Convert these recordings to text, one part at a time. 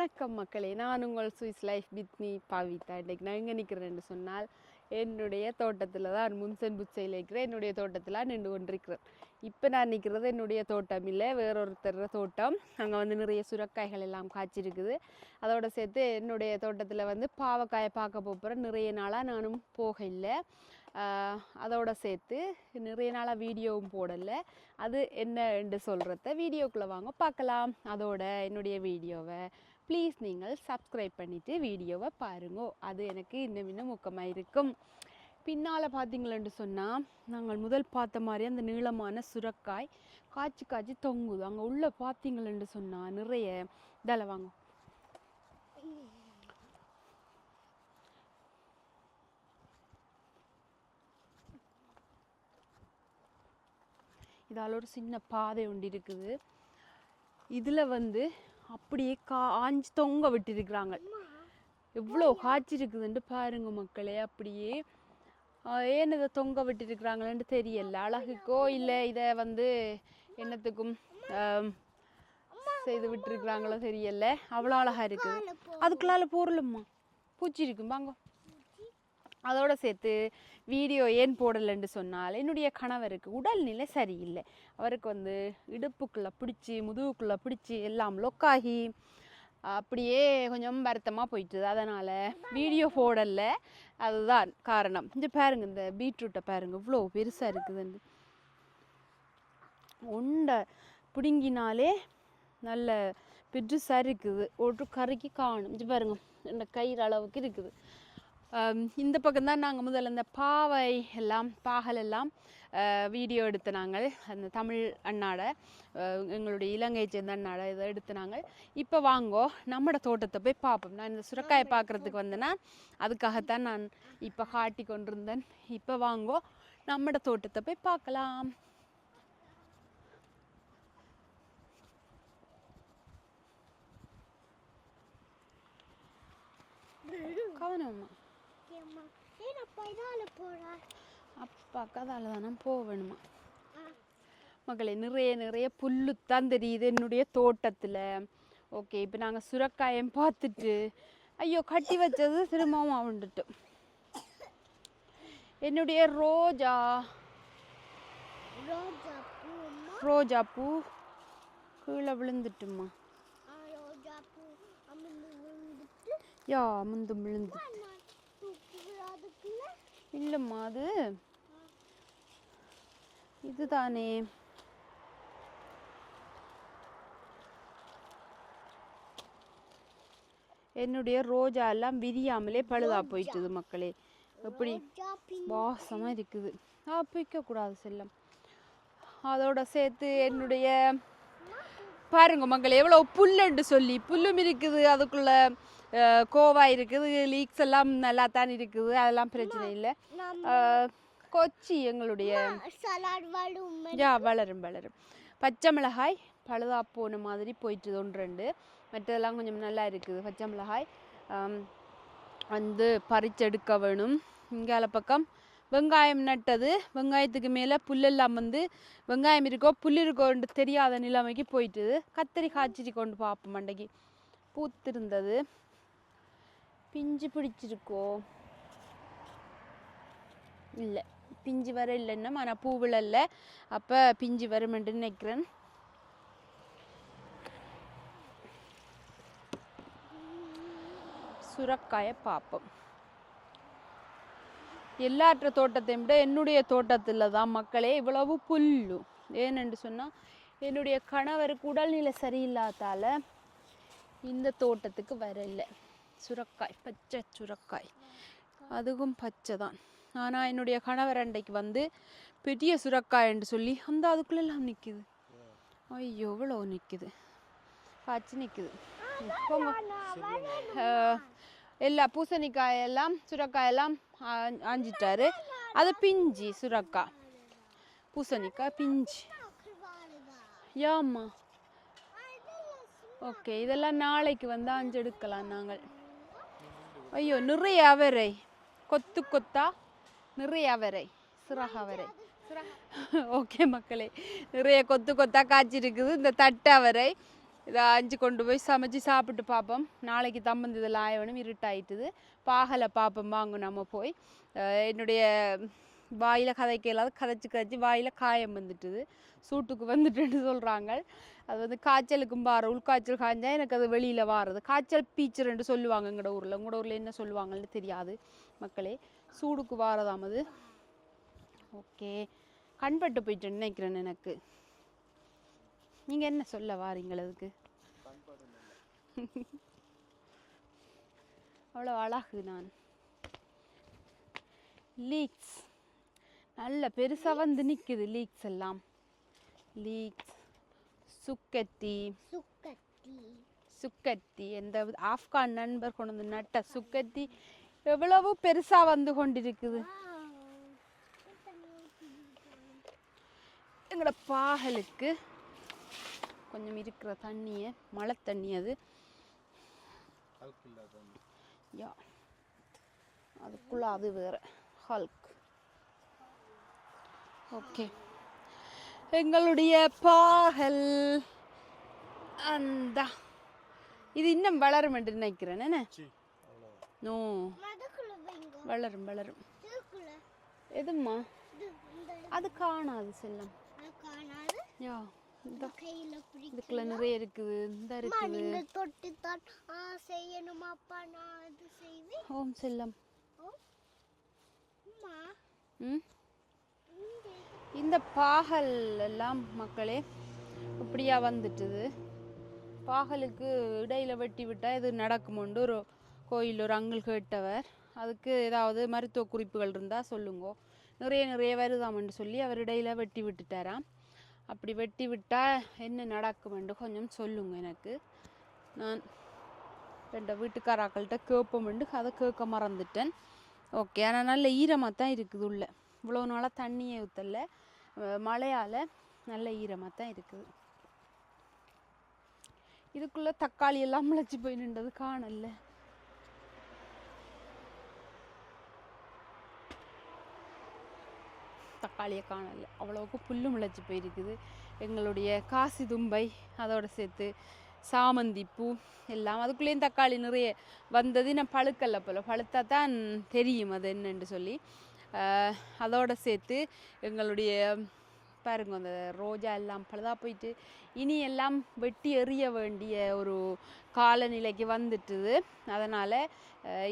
வணக்கம் மக்களே. நான் உங்கள் சுவிஸ் லைஃப் வித் பாவிதா. இன்றைக்கு நான் எங்கே நிற்கிறேன்னு சொன்னால் என்னுடைய தோட்டத்தில் தான் முன்சன் புச்சையில் இருக்கிறேன் என்னுடைய தோட்டத்தில் நின்று கொண்டிருக்கிறேன். இப்போ நான் நிற்கிறது என்னுடைய தோட்டம் இல்லை வேறொருத்தர் தோட்டம். அங்கே வந்து நிறைய சுரக்காய்கள் எல்லாம் காய்ச்சிருக்குது. அதோடு சேர்த்து என்னுடைய தோட்டத்தில் வந்து பாவக்காயை பார்க்க போகிறேன் நிறைய நாளாக நானும் போக இல்லை அதோட சேர்த்து நிறைய நாளாக வீடியோவும் போடலை. அது என்னன்னு சொல்கிறத வீடியோக்குள்ளே வாங்க பார்க்கலாம். அதோட என்னுடைய வீடியோவை. ப்ளீஸ் நீங்கள் சப்ஸ்கிரைப் பண்ணிவிட்டு வீடியோவை பாருங்கோ. அது எனக்கு இன்னும் இன்னும் ஊக்கமாக இருக்கும். பின்னால் பார்த்தீங்களேன்னு சொன்னால் நாங்கள் முதல் பார்த்த மாதிரி அந்த நீளமான சுரக்காய் காய்ச்சி காய்ச்சி தொங்குது. அங்கே உள்ளே பார்த்தீங்களேன்னு சொன்னால் நிறைய தலை வாங்க. இதால் ஒரு சின்ன பாதை ஒன்று இருக்குது. இதில் வந்து அப்படியே கா ஆஞ்சு தொங்க விட்டிருக்கிறாங்க. எவ்வளோ காய்ச்சி இருக்குதுன்ட்டு பாருங்க மக்களே அப்படியே ஏன் இதை தொங்க விட்டிருக்கிறாங்களேன்னு தெரியல. அழகுக்கோ இல்லை இதை வந்து என்னத்துக்கும் செய்து விட்டுருக்குறாங்களோ தெரியல. அவ்வளோ அழகா இருக்குது. அதுக்குள்ளால பொருளும்மா. பூச்சி இருக்கும். வாங்க. அதோடு சேர்த்து வீடியோ ஏன் போடலைன்னு சொன்னால் என்னுடைய கணவருக்கு உடல்நிலை சரியில்லை. அவருக்கு வந்து இடுப்புக்குள்ளே பிடிச்சி முதுகுக்குள்ளே பிடிச்சி எல்லாம் லொக்காகி அப்படியே கொஞ்சம் வருத்தமாக போயிட்டுது. அதனால் வீடியோ போடல. அதுதான் காரணம். இந்த பாருங்க இந்த பீட்ரூட்டை பாருங்க. இவ்வளோ பெருசாக இருக்குதுன்னு. உண்டை பிடுங்கினாலே நல்ல பெருசாக இருக்குது. ஒரு கறிக்கு காணும். இது பாருங்க இந்த கயிறு அளவுக்கு இருக்குது. Um, இந்த பக்கம் தான் நாங்கள் முதல்ல இந்த பாவை எல்லாம் பாகல் எல்லாம் uh, வீடியோ எடுத்து நாங்கள். அந்த தமிழ் அண்ணாட uh, எங்களுடைய இலங்கை சேர்ந்த அண்ணாட இதை எடுத்து நாங்கள். இப்போ வாங்கோ நம்மட தோட்டத்தை போய் பார்ப்போம். நான் இந்த சுரக்காயை பார்க்குறதுக்கு வந்தேன்னா அதுக்காகத்தான் நான் இப்போ காட்டி கொண்டிருந்தேன். இப்போ வாங்கோ நம்மட தோட்டத்தை போய் பார்க்கலாம். கவனம்மா அப்பா கதால தானே போவேணுமா? மகளே நிறைய நிறைய புல்லுத்தான் தெரியுது என்னுடைய தோட்டத்தில். ஓகே இப்போ நாங்கள் சுரக்காயம் பார்த்துட்டு ஐயோ கட்டி வச்சது திரும்பவும் அவண்டுட்டு என்னுடைய ரோஜா. ரோஜா பூ கீழே விழுந்துட்டுமா? பூ அமிர்ந்து விழுந்துட்டு யா முந்து விழுந்து நான் தூக்கி விழாதுக்குள்ள இல்லைம்மா அது இதுதானே. என்னுடைய ரோஜா எல்லாம் விரியாமலே பழுதா போயிட்டுது மக்களே. எப்படி? வாசமாக இருக்குது. பிக்கக்கூடாது செல்லம். அதோட சேர்த்து என்னுடைய பாருங்க மக்கள் எவ்வளோ புல்லுண்டு சொல்லி புல்லும் இருக்குது. அதுக்குள்ள அஹ், கோவா இருக்குது லீக்ஸ் எல்லாம் நல்லா தான் இருக்குது அதெல்லாம் பிரச்சனை இல்லை. கொச்சி எங்களுடைய யா வளரும் வளரும். பச்சை மிளகாய் பழுதா போன மாதிரி போயிட்டு ஒன்று ரெண்டு. மற்றதெல்லாம் கொஞ்சம் நல்லா இருக்குது பச்சை மிளகாய். வந்து பறிச்செடுக்க வேணும். இங்கால பக்கம் வெங்காயம் நட்டது. வெங்காயத்துக்கு மேலே புல்லெல்லாம் வந்து வெங்காயம் இருக்கோ புல் இருக்கோன்னு தெரியாத நிலைமைக்கு போயிட்டுது. கத்தரி காய்ச்சிட்டு கொண்டு பார்ப்போம் மண்டைக்கு. பூத்திருந்தது. பிஞ்சு பிடிச்சிருக்கோ? இல்லை பிஞ்சு வர இல்லைன்னா ஆனால் பூ விழல. அப்போ பிஞ்சு வருமென்று நினைக்கிறேன். சுரக்காயை பார்ப்போம் எல்லாற்ற தோட்டத்தையும் விட என்னுடைய தோட்டத்தில் தான் மக்களே இவ்வளவு புல்லு. ஏனென்று சொன்னால் என்னுடைய கணவருக்கு உடல்நிலை சரியில்லாதால இந்த தோட்டத்துக்கு வரல. சுரக்காய் பச்சை சுரக்காய். அதுவும் பச்சை தான் ஆனால் என்னுடைய கணவர் அண்டைக்கு வந்து பெரிய சுரக்காய் என்று சொல்லி அந்த அதுக்குள்ளெல்லாம் நிற்குது ஐயோ எவ்வளோ நிற்குது பச்சு நிற்குது எல்லா பூசணிக்காய் எல்லாம் சுரக்காய் எல்லாம் ஆஞ்சிட்டாரு. அது பிஞ்சி சுரக்காய் பூசணிக்காய் பிஞ்சு. ஏம்மா? ஓகே இதெல்லாம் நாளைக்கு வந்து ஆஞ்செடுக்கலாம் நாங்கள். ஐயோ நிறைய அவரை. கொத்து கொத்தா நிறைய அவரை. சிறக அவரை. ஓகே மக்களே நிறைய கொத்து கொத்தா காய்ச்சிருக்குது. இந்த தட்டு அவரை இதை அஞ்சு கொண்டு போய் சமைச்சு சாப்பிட்டு பார்ப்போம். நாளைக்கு தம்பந்து இதில் ஆயவனும் இருட்டாயிட்டுது. பாகலை பார்ப்போம். வாங்க நம்ம போய். என்னுடைய வாயில் கதைக்க இல்லாத கதைச்சி கதைச்சி வாயில் காயம் வந்துட்டுது. சூட்டுக்கு வந்துட்டுன்னு சொல்கிறாங்க அது வந்து காய்ச்சலுக்கும் பாரு உள்காய்ச்சல் காய்ஞ்சா எனக்கு அது வெளியில் வாருது. காய்ச்சல் பீச்சர்ன்ட்டு சொல்லுவாங்க எங்களோட ஊரில். உங்களோட ஊரில் என்ன சொல்லுவாங்கன்னு தெரியாது மக்களே. சூடுக்கு வாரதாம் அது. ஓகே. கண்பட்டு போயிட்டு நினைக்கிறேன் எனக்கு. நீங்கள் என்ன சொல்ல வாரீங்கள் அதுக்கு? அவ்வளோ அழகு நான். லீக்ஸ் நல்ல பெருசாக வந்து நிற்குது லீக்ஸ் எல்லாம். லீக்ஸ் சுக்கத்தி. சுக்கத்தி. சுக்கத்தி எந்த ஆப்கான் நண்பர் கொண்டு வந்து நட்ட சுக்கத்தி எவ்வளவு பெருசாக வந்து கொண்டிருக்குது. எங்களோட பாகலுக்கு கொஞ்சம் இருக்கிற தண்ணியை மழை தண்ணி அது. யா அதுக்குள்ள அது வேற. Hulk okay. எங்களுடைய பாகல் அந்த. இது இன்னும் வளரும் என்று நினைக்கிறேன். என்ன? நோ. வளரும் வளரும். எதும்மா? அது காணாது செல்லம். யா இதுக்குள்ள நிறைய இருக்குது இந்த இருக்குது. தொட்டு தான் ஆ, செய்யணுமா அப்பா நான் அது செய்வேன். ஓம் செல்லம். அம்மா. ம்? இந்த பாகல் எல்லாம் மக்களே இப்படியா வந்துட்டுது. பாகலுக்கு இடையில வெட்டி விட்டால் இது நடக்குமோண்டு ஒரு கோயில் ஒரு அங்கிள் கேட்டவர். அதுக்கு ஏதாவது மருத்துவ குறிப்புகள் இருந்தால் சொல்லுங்க. நிறைய நிறைய வருதாமன்னு சொல்லி அவர் இடையில வெட்டி விட்டுட்டாராம். அப்படி வெட்டி விட்டால் என்ன நடக்குமென்று கொஞ்சம் சொல்லுங்க எனக்கு. நான் ரெண்டு வீட்டுக்காராக்கள்கிட்ட கேட்போமெண்டு அதை கேட்க மறந்துட்டேன். ஓகே ஆனால் நல்ல ஈரமாக தான் இருக்குது உள்ள. இவ்வளோ நாளாக தண்ணியை ஊற்றல மழையால் நல்ல ஈரமாக தான் இருக்குது. இதுக்குள்ளே தக்காளி எல்லாம் முளைச்சி போய் நின்றது காணல தக்காளியை காணல அவ்வளோவுக்கு புல்லு முளைச்சி போயிருக்குது. எங்களுடைய காசி தும்பை அதோட சேர்த்து சாமந்தி பூ எல்லாம் அதுக்குள்ளேயும் தக்காளி நிறைய வந்தது. நான் பழுக்கல்ல போல். பழுத்தா தான் தெரியும் அது என்னன்னு சொல்லி. அதோடு சேர்த்து எங்களுடைய பாருங்க அந்த ரோஜா எல்லாம் பழுதாக போயிட்டு இனி எல்லாம் வெட்டி எறிய வேண்டிய ஒரு காலநிலைக்கு வந்துட்டுது. அதனால்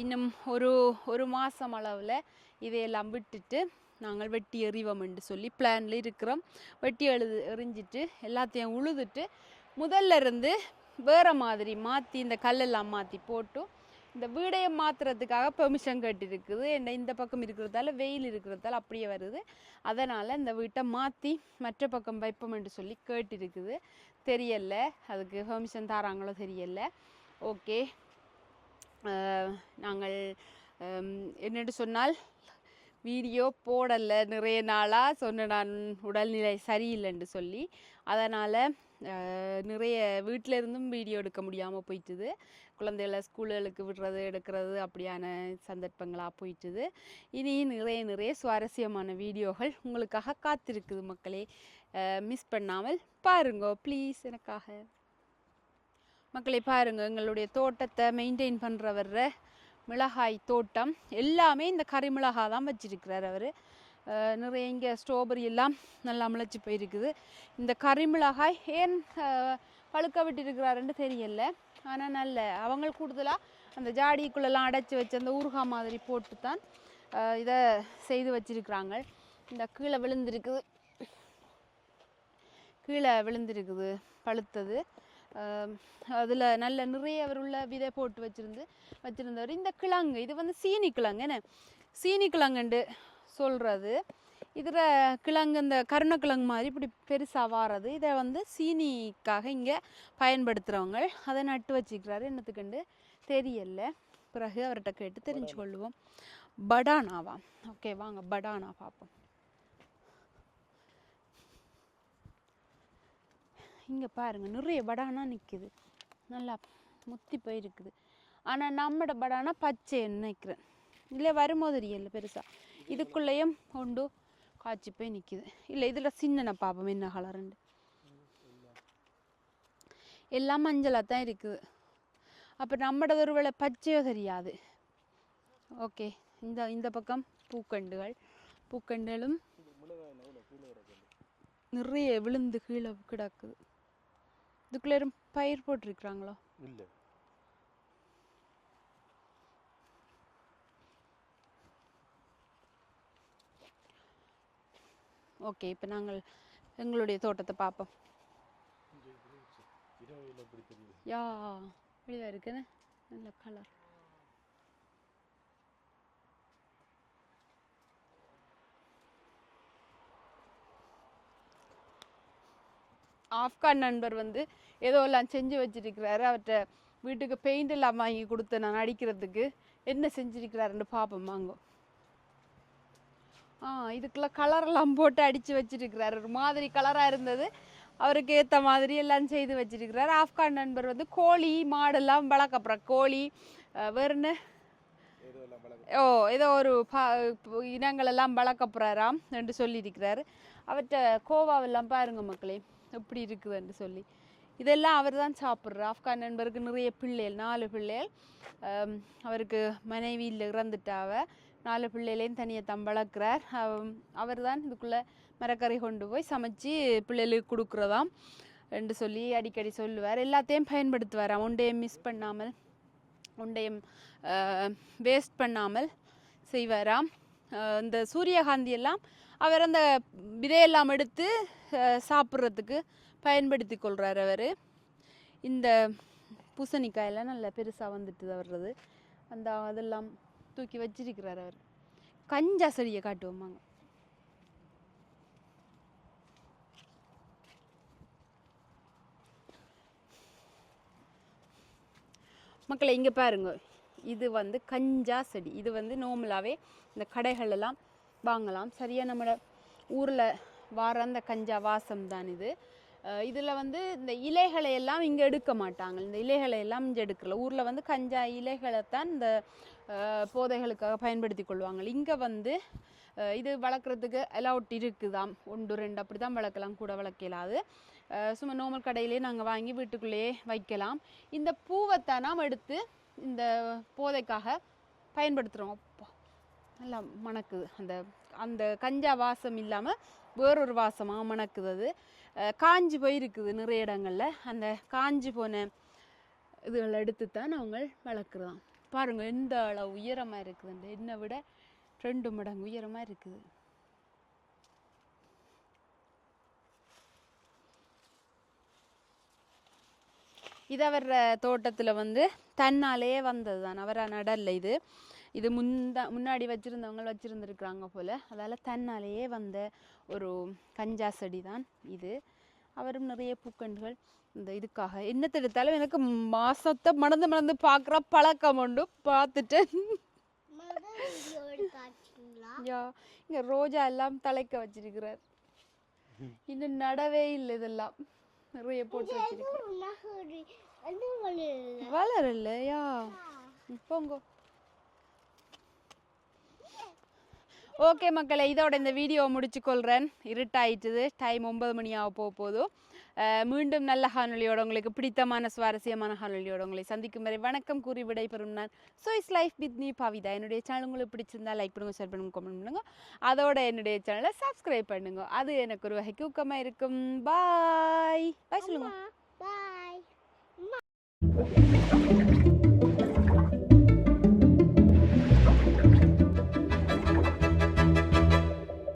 இன்னும் ஒரு ஒரு மாதம் அளவில் இதையெல்லாம் விட்டுட்டு நாங்கள் வெட்டி எறிவோம் என்று சொல்லி பிளானில் இருக்கிறோம். வெட்டி எழுது எறிஞ்சிட்டு எல்லாத்தையும் உழுதுட்டு முதல்ல இருந்து வேறு மாதிரி மாற்றி இந்த கல்லெல்லாம் மாற்றி போட்டு இந்த வீடையை மாற்றுறதுக்காக பெர்மிஷன் கேட்டிருக்குது என்ன இந்த பக்கம் இருக்கிறதால வெயில் இருக்கிறதால அப்படியே வருது. அதனால் இந்த வீட்டை மாற்றி மற்ற பக்கம் வைப்போம் என்று சொல்லி கேட்டிருக்குது. தெரியல. அதுக்கு பெர்மிஷன் தராங்களோ தெரியல. ஓகே நாங்கள் என்னென்று சொன்னால் வீடியோ போடலை நிறைய நாளாக சொன்ன நான் உடல்நிலை சரியில்லைன்னு சொல்லி. அதனால் நிறைய வீட்டில் இருந்தும் வீடியோ எடுக்க முடியாமல் போயிட்டுது. குழந்தைகளை ஸ்கூலுகளுக்கு விடுறது எடுக்கிறது அப்படியான சந்தர்ப்பங்களாக போயிட்டுது. இனி நிறைய நிறைய சுவாரஸ்யமான வீடியோகள் உங்களுக்காக காத்திருக்குது மக்களே. மிஸ் பண்ணாமல் பாருங்க ப்ளீஸ் எனக்காக. மக்களை பாருங்க எங்களுடைய தோட்டத்தை மெயின்டைன் பண்ணுற மிளகாய் தோட்டம் எல்லாமே இந்த கறிமிளகாய் தான் வச்சிருக்கிறார் அவர். நிறைய இங்கே ஸ்ட்ராபெரி எல்லாம் நல்லா முளைச்சி போயிருக்குது. இந்த கறிமிளகாய் ஏன் பழுக்க விட்டுருக்கிறாருன்னு தெரியல. ஆனால் நல்ல அவங்க கூடுதலாக அந்த ஜாடிக்குள்ளெல்லாம் அடைச்சி வச்சு அந்த ஊறுகாய் மாதிரி போட்டு தான் இதை செய்து வச்சிருக்கிறாங்க. இந்த கீழே விழுந்திருக்குது. கீழே விழுந்திருக்குது பழுத்தது. அதில் நல்ல நிறைய அவர் உள்ள விதை போட்டு வச்சிருந்து வச்சுருந்தவர். இந்த கிழங்கு இது வந்து சீனி கிழங்கு என்ன? சீனி கிழங்குண்டு சொல்கிறது இதில் கிழங்கு இந்த கருணக்கிழங்கு மாதிரி இப்படி பெருசாக வாரது. இதை வந்து சீனிக்காக இங்கே பயன்படுத்துகிறவங்க அதை நட்டு வச்சுக்கிறாரு. என்னத்துக்குண்டு? தெரியல. பிறகு அவர்கிட்ட கேட்டு தெரிஞ்சு கொள்வோம் படானாவா? ஓகே வாங்க படானா பார்ப்போம் இங்கே பாருங்க நிறைய படானா நிற்குது நல்லா முத்தி போயிருக்குது. ஆனால் நம்மட படானா பச்சைன்னு நினைக்கிறேன் இல்லை வரும்போது தெரியல பெருசாக இதுக்குள்ளேயும் கொண்டு காய்ச்சி போய் நிற்குது இல்லை இதில் சின்னன பாப்போம் என்ன கலருண்டு எல்லாம் மஞ்சளாக தான் இருக்குது. அப்போ நம்மளது ஒரு வேளை பச்சையோ தெரியாது. ஓகே இந்த இந்த பக்கம் பூக்கண்டுகள். பூக்கண்டுகளும் நிறைய விழுந்து கீழே கிடக்குது. இதுக்குள்ள பயிர் போட்டிருக்கிறாங்களோ? இல்லை. ஓகே இப்போ நாங்கள் எங்களுடைய தோட்டத்தை பார்ப்போம் யா வெளியாக இருக்குன்னு? நல்ல கலர் ஆப்கான் நண்பர் வந்து ஏதோ எல்லாம் செஞ்சு வச்சிருக்கிறாரு. அவர்கிட்ட வீட்டுக்கு பெயிண்ட் எல்லாம் வாங்கி கொடுத்து நான் அடிக்கிறதுக்கு என்ன செஞ்சிருக்கிறாருன்னு பார்ப்போம் வாங்க. ஆ இதுக்கெல்லாம் கலரெல்லாம் போட்டு அடித்து வச்சுருக்கிறாரு. ஒரு மாதிரி கலராக இருந்தது. அவருக்கு ஏற்ற மாதிரி எல்லாம் செய்து வச்சிருக்கிறார். ஆப்கான் நண்பர் வந்து கோழி மாடெல்லாம் வளர்க்கப்புறம் கோழி அஹ், ஓ ஏதோ ஒரு பா இனங்கள் எல்லாம் வளர்க்கப்புறாராம் என்று சொல்லியிருக்கிறாரு. அவர்கிட்ட கோவாவெல்லாம் பாருங்க மக்களே. எப்படி இருக்குதுன்னு சொல்லி. இதெல்லாம் அவர் தான் சாப்பிட்றார். ஆப்கான் நண்பருக்கு நிறைய பிள்ளைகள் நாலு பிள்ளைகள். அவருக்கு மனைவியில் இறந்துட்டாவ நாலு பிள்ளைகளையும் தனியாக தம் வளர்க்குறார். அவர் தான் இதுக்குள்ளே மரக்கறி கொண்டு போய் சமைச்சு பிள்ளைகளுக்கு கொடுக்குறதாம் என்று சொல்லி அடிக்கடி சொல்லுவார். எல்லாத்தையும் பயன்படுத்துவாராம் ஒன்றையும் மிஸ் பண்ணாமல் ஒன்றையும் வேஸ்ட் பண்ணாமல் செய்வாராம். இந்த சூரியகாந்தி எல்லாம் அவர் அந்த விதையெல்லாம் எடுத்து சாப்பிட்றதுக்கு பயன்படுத்தி கொள்கிறார் அவர். இந்த பூசணிக்காயெல்லாம் நல்ல பெருசாக வந்துட்டு வர்றது. அந்த அதெல்லாம் தூக்கி வச்சிருக்கிறார் அவர். கஞ்சா செடியை காட்டுவோமாங்க மக்களை இங்கே பாருங்க. இது வந்து கஞ்சா செடி இது வந்து நார்மலாகவே இந்த கடைகள் எல்லாம் வாங்கலாம் சரியாக நம்மளோட ஊரில் வார அந்த கஞ்சா வாசம் தான் இது இதில் வந்து இந்த இலைகளை எல்லாம் இங்கே எடுக்க மாட்டாங்க. இந்த இலைகளை எல்லாம் இங்கே எடுக்கல. ஊரில் வந்து கஞ்சா இலைகளை தான் இந்த போதைகளுக்காக பயன்படுத்தி கொள்வாங்க. இங்கே வந்து இது வளர்க்குறதுக்கு அலவுட் இருக்குதாம். ஒன்று ரெண்டு அப்படி தான் வளர்க்கலாம். கூட வளர்க்கலாது சும்மா நோமல் கடையிலே நாங்கள் வாங்கி வீட்டுக்குள்ளேயே வைக்கலாம். இந்த பூவைத்தான் நாம் எடுத்து இந்த போதைக்காக பயன்படுத்துகிறோம் நல்லா மணக்குது. அந்த அந்த கஞ்சா வாசம் இல்லாமல் வேறொரு வாசமாக மணக்குது அது. அஹ் காஞ்சு போயிருக்குது நிறைய இடங்களில். அந்த காஞ்சு போன இதுகளை எடுத்து தான் அவங்க வளர்க்குறதாம். பாருங்க எந்த அளவு உயரமாக இருக்குதுண்டு என்னை விட ரெண்டு மடங்கு உயரமாக இருக்குது. இது அவர் தோட்டத்தில் வந்து தன்னாலேயே வந்தது தான் அவராக நடல்ல இது. இது முந்தா முன்னாடி வச்சுருந்தவங்க வச்சுருந்துருக்குறாங்க போல். அதால் தன்னாலேயே வந்த ஒரு கஞ்சா செடி தான் இது. அவரும் நிறைய பூக்கண்டுகள் இந்த இதுக்காக என்னத்தை எடுத்தாலும் எனக்கு மாசத்தை மணந்து மணந்து பார்க்குற பழக்கம் உண்டு. பார்த்துட்டு முதல் வீடியோ எடுத்தாச்சுங்களா யா இங்கே ரோஜா எல்லாம் தலைக்க வச்சிருக்கிறார். இன்னும் நடவே இல்லை இதெல்லாம். நிறைய போட்டு வளரல வளரலையா போங்க ஓகே மக்களே இதோட இந்த வீடியோ முடிச்சுக்கொள்கிறேன் இருட்டாயிட்டுது. டைம் ஒன்பது மணி ஆக போக போதும் மீண்டும் நல்ல காணொலியோட உங்களுக்கு பிடித்தமான சுவாரஸ்யமான காணொலியோட உங்களை சந்திக்கும் வரை வணக்கம் கூறி விடைபெறும் நான் ஸோ இஸ் லைஃப் வித் நீ பாவிதா என்னுடைய சேனல் உங்களுக்கு பிடிச்சிருந்தா லைக் பண்ணுங்கள் ஷேர் பண்ணுங்க கமெண்ட் பண்ணுங்க. அதோட என்னுடைய சேனலை சப்ஸ்கிரைப் பண்ணுங்க. அது எனக்கு ஒரு வகைக்கு ஊக்கமாக இருக்கும். பாய் பாய் சொல்லுங்க. பாய்